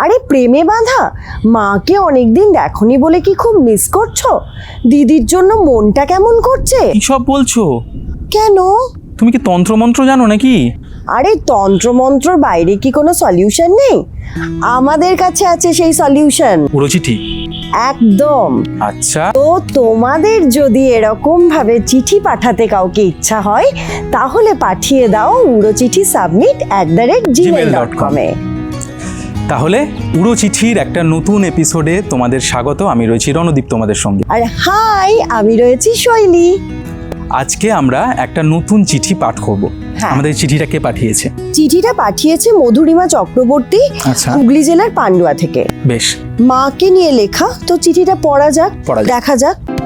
আরে প্রেমে বাঁধা? মাকে অনেকদিন দেখনি বলে কি খুব মিস করছ? দিদির জন্য মনটা কেমন করছে? কি সব বলছো? কেন? তুমি কি তন্ত্রমন্ত্র জানো নাকি? আরে তন্ত্রমন্ত্রর বাইরে কি কোনো সলিউশন নেই? আমাদের কাছে আছে সেই সলিউশন পুরো চিঠি একদম। আচ্ছা। তো তোমাদের যদি এরকম ভাবে চিঠি পাঠাতে কাউকে ইচ্ছা হয় তাহলে পাঠিয়ে দাও উড়ো চিঠি submit at the rate Gmail dot কমে তাহলে পুরো চিঠির একটা নতুন এপিসোডে তোমাদের স্বাগত। আমি রয়েছি রণদীপ তোমাদের সঙ্গে। আর হাই আমি রয়েছি শৈলী। আজকে আমরা একটা নতুন চিঠি পাঠ করব। হ্যাঁ। আমাদের চিঠিটা কে পাঠিয়েছে? চিঠিটা পাঠিয়েছে মধুরিমা চক্রবর্তী আচ্ছা। হুগলি জেলার পান্ডুয়া থেকে। বেশ। মাকে নিয়ে লেখা তো চিঠিটা পড়া যাক। দেখা যাক।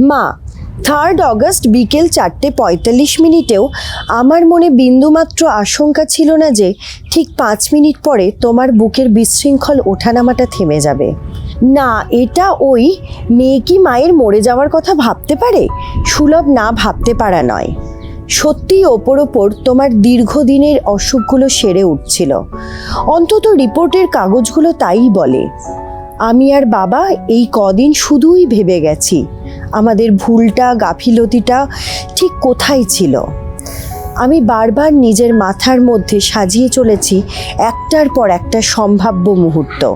মা থার্ড অগস্ট বিকেল চারটে পঁয়তাল্লিশ মিনিটেও আমার মনে বিন্দুমাত্র আশঙ্কা ছিল না যে ঠিক পাঁচ মিনিট পরে তোমার বুকের বিশৃঙ্খল ওঠানামাটা থেমে যাবে। না, এটা ওই মেয়ে কি মায়ের মরে যাওয়ার কথা ভাবতে পারে? সুলভ না ভাবতে পারা নয়। সত্যিই ওপর ওপর তোমার দীর্ঘদিনের অসুখগুলো সেরে উঠছিল। অন্তত রিপোর্টের কাগজগুলো তাই বলে। আমি আর বাবা এই কদিন শুধুই ভেবে গেছি। আমাদের ভুলটা, গাফিলতিটা ঠিক কোথায় ছিল? আমি বারবার নিজের মাথার মধ্যে সাজিয়ে চলেছি একটার পর একটা সম্ভাব্য মুহূর্ত।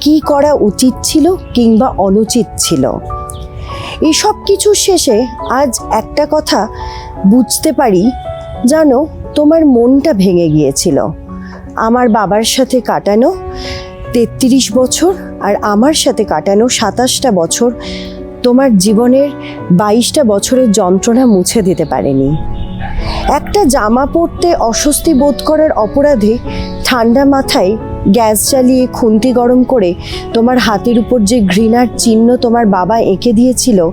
কি করা উচিত ছিল কিংবা অনুচিত ছিল? এসব কিছুর শেষে আজ একটা কথা বুঝতে পারি, জানো, তোমার মনটা ভেঙে গিয়েছিল। আমার বাবার সাথে কাটানো তেত্রিশ বছর আর আমার সাথে কাটানো সাতাশটা বছর তোমার জীবনের বাইশটা বছরের যন্ত্রণা মুছে দিতে পারেনি। একটা জামা পরতে অস্বস্তি বোধ করার অপরাধে ঠান্ডা মাথায় গ্যাস চালিয়ে খুন্তি গরম করে তোমার হাতের উপর যে ঘৃণার চিহ্ন তোমার বাবা এঁকে দিয়েছিল,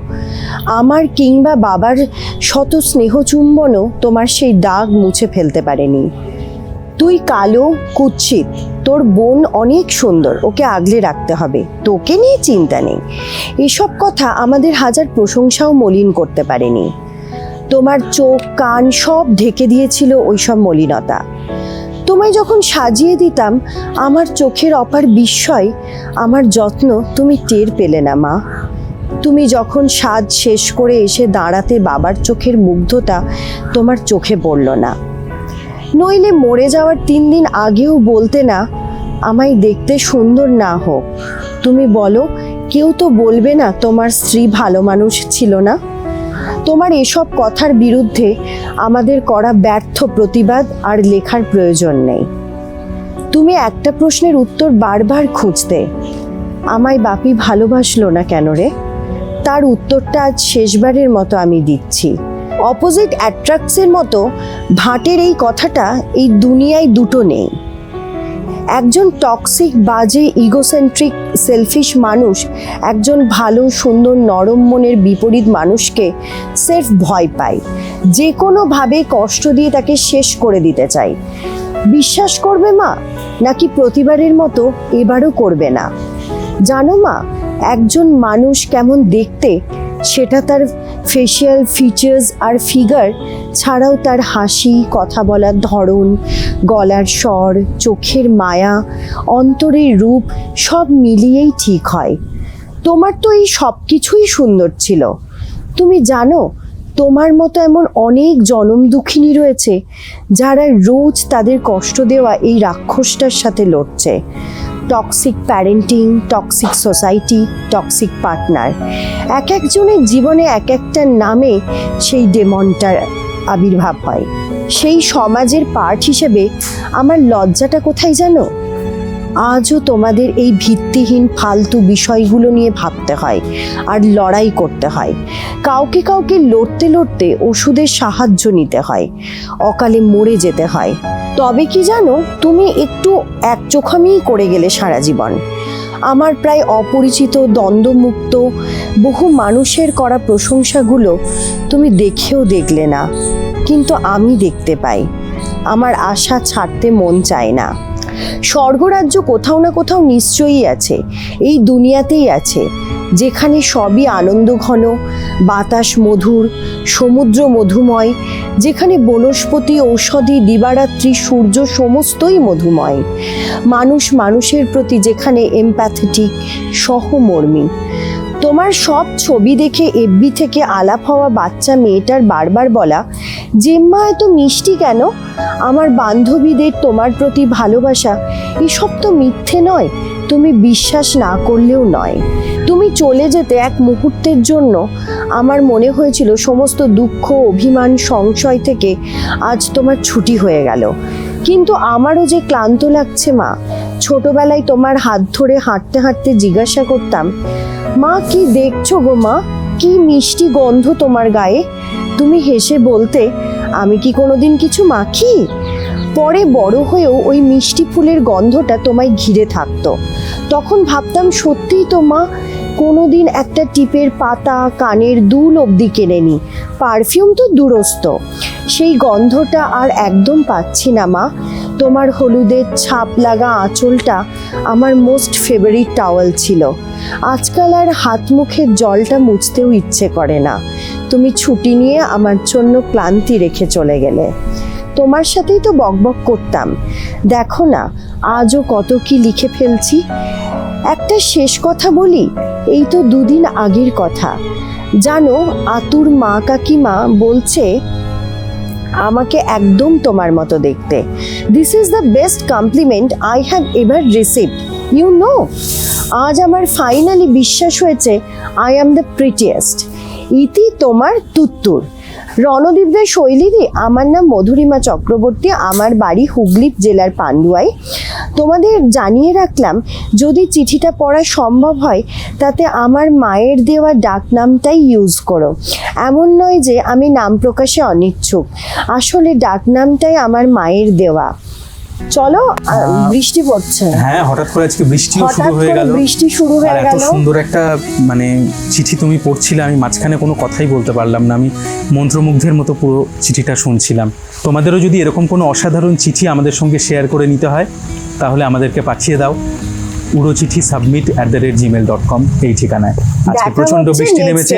আমার কিংবা বাবার শত স্নেহচুম্বনও তোমার সেই দাগ মুছে ফেলতে পারেনি। তুই কালো, কুৎসিত তোর বোন অনেক সুন্দর, ওকে আগলে রাখতে হবে। তোকে নিয়ে চিন্তা নেই। এসব কথা আমাদের হাজার প্রশংসাও মলিন করতে পারেনি। তোমার চোখ, কান সব ঢেকে দিয়েছিল ওইসব মলিনতা। তোমায় যখন সাজিয়ে দিতাম, আমার চোখের অপার বিস্ময়, আমার যত্ন তুমি টের পেলে না, মা। তুমি যখন সাজ শেষ করে এসে দাঁড়াতে বাবার চোখের মুগ্ধতা তোমার চোখে পড়ল না। নইলে মরে যাওয়ার তিন দিন আগেও বলতে না আমায় দেখতে সুন্দর না হোক। তুমি বলো, কেউ তো বলবে না তোমার স্ত্রী ভালো মানুষ ছিল না? তোমার এসব কথার বিরুদ্ধে আমাদের করা ব্যর্থ প্রতিবাদ আর লেখার প্রয়োজন নেই। তুমি একটা প্রশ্নের উত্তর বারবার খুঁজতে। আমায় বাপি ভালোবাসলো না কেন রে? তার উত্তরটা আজ শেষবারের মতো আমি দিচ্ছি। অপোজিট অ্যাট্রাক্টসের মতো ভাটের এই কথাটা এই দুনিয়ায় দুটো নেই। একজন টক্সিক বাজে ইগোসেন্ট্রিক সেলফিশ মানুষ, একজন ভালো, সুন্দর, নরম মনের বিপরীত মানুষকে সেলফ ভয় পায়। যে কোনোভাবে কষ্ট দিয়ে তাকে শেষ করে দিতে চাই বিশ্বাস করবে মা? নাকি প্রতিবারের মতো এবারও করবে না? জানো মা, একজন মানুষ কেমন দেখতে সেটা তার ফেশিয়াল ফিচার্স আর ফিগার ছাড়াও তার হাসি, কথা বলার ধরন, গলার স্বর, চোখের মায়া, অন্তরের রূপ সব মিলিয়েই ঠিক হয়। তোমার তো এই সব কিছুই সুন্দর ছিল। তুমি জানো, তোমার মতো এমন অনেক জনম দুঃখিনী রয়েছে, যারা রোজ তাদের কষ্ট দেওয়া এই রাক্ষসটার সাথে লড়ছে। Toxic parenting toxic society toxic partner এক একজনের জীবনে এক একটা নামে সেই ডেমনটার আবির্ভাব হয়। সেই সমাজের পার্ট হিসেবে আমার লজ্জাটা কোথায় জানো? আজও তোমাদের এই ভিত্তিহীন ফালতু বিষয়গুলো নিয়ে ভাবতে হয় আর লড়াই করতে হয়। কাউকে কাউকে লড়তে লড়তে ওষুধের সাহায্য নিতে হয়। অকালে মরে যেতে হয়। তবে কি জানো, তুমি একটু এক চোখামিই করে গেলে সারা জীবন। আমার প্রায় অপরিচিত, দ্বন্দ্বমুক্ত, বহু মানুষের করা প্রশংসাগুলো তুমি দেখেও দেখলে না। কিন্তু আমি দেখতে পাই। আমার আশা ছাড়তে মন চায় না। স্বর্গরাজ্য কোথাও না কোথাও নিশ্চয়ই আছে, এই দুনিয়াতেই আছে, যেখানে সবই আনন্দ ঘন, বাতাস মধুর, সমুদ্র মধুময়, যেখানে বনস্পতি, ঔষধি, দিবারাত্রি, সূর্য সমস্তই মধুময়। মানুষ মানুষের প্রতি যেখানে এমপ্যাথেটিক সহমর্মী। তোমার সব ছবি দেখে এফবি থেকে আলাপ হওয়া বাচ্চা মেয়েটার বারবার বলা, জেম্মা, এত মিষ্টি কেন? আমার বান্ধবীদের তোমার প্রতি ভালোবাসা, এসব তো মিথ্যে নয়। তুমি বিশ্বাস না করলেও নয়। তুমি চলে যেতে এক মুহূর্তের জন্য। আমার মনে হয়েছিল সমস্ত দুঃখ, অভিমান, সংশয় থেকে আজ তোমার ছুটি হয়ে গেল। কিন্তু আমারও যে ক্লান্ত লাগছে মা ছোটবেলায় তোমার হাত ধরে হাঁটতে হাঁটতে জিজ্ঞাসা করতাম, মা, কি দেখছ গো মা? কি মিষ্টি গন্ধ তোমার গায়ে? তুমি হেসে বলতে, আমি কি কোনোদিন কিছু মাখি? পরে বড় হয়েও ওই মিষ্টি ফুলের গন্ধটা তোমায় ঘিরে থাকতো। তখন ভাবতাম, সত্যিই তো মা, কোনোদিন একটা টিপের পাতা, কানের দুল অবধি কেনেনি। পারফিউম তো দূরস্থ সেই গন্ধটা আর একদম পাচ্ছি না মা। তোমার হলুদের ছাপ লাগা আঁচলটা আমার মোস্ট ফেভারিট টাওয়াল ছিল। আজকাল আর হাত মুখের জলটা মুছতেও ইচ্ছে করে না। তুমি ছুটি নিয়ে আমার জন্য ক্লান্তি রেখে চলে গেলে। তোমার সাথেই তো বকবক করতাম। দেখো না, আজও কত কি লিখে ফেলছি। একটা শেষ কথা বলি, এই তো দুদিন আগের কথা। জানো, আতুর মা কাকিমা বলছে আমাকে একদম তোমার মতো দেখতে। This is the best compliment I have ever receive you know আজ আমার ফাইনালি বিশ্বাস হয়েছে আই অ্যাম দ্য প্রিটিয়েস্ট ইতি তোমার তুত্তুর। রণদীপদের শৈলীদি আমার নাম মধুরিমা চক্রবর্তী, আমার বাড়ি হুগলি জেলার পান্ডুয়ায় তোমাদের জানিয়ে রাখলাম, যদি চিঠিটা পড়া সম্ভব হয়, তাতে আমার মায়ের দেওয়া ডাকনামটাই ইউজ করো। এমন নয় যে আমি নাম প্রকাশে অনিচ্ছুক। আসলে ডাকনামটাই আমার মায়ের দেওয়া। চলো বৃষ্টি পড়ছে। হ্যাঁ হঠাৎ করে আজকে বৃষ্টিও শুরু হয়ে গেল। বৃষ্টি শুরু হয়ে এত সুন্দর একটা মানে চিঠি তুমি পড়ছিলে আমি মাঝখানে কোনো কথাই বলতে পারলাম না। আমি মন্ত্রমুগ্ধের মতো পুরো চিঠিটা শুনছিলাম। তোমাদেরও যদি এরকম কোনো অসাধারণ চিঠি আমাদের সঙ্গে শেয়ার করে নিতে হয় তাহলে আমাদেরকে পাঠিয়ে দাও। উড়ো চিঠি submit at the rate Gmail dot com এই ঠিকানায়। আজকে প্রচণ্ড বৃষ্টি নেমেছে।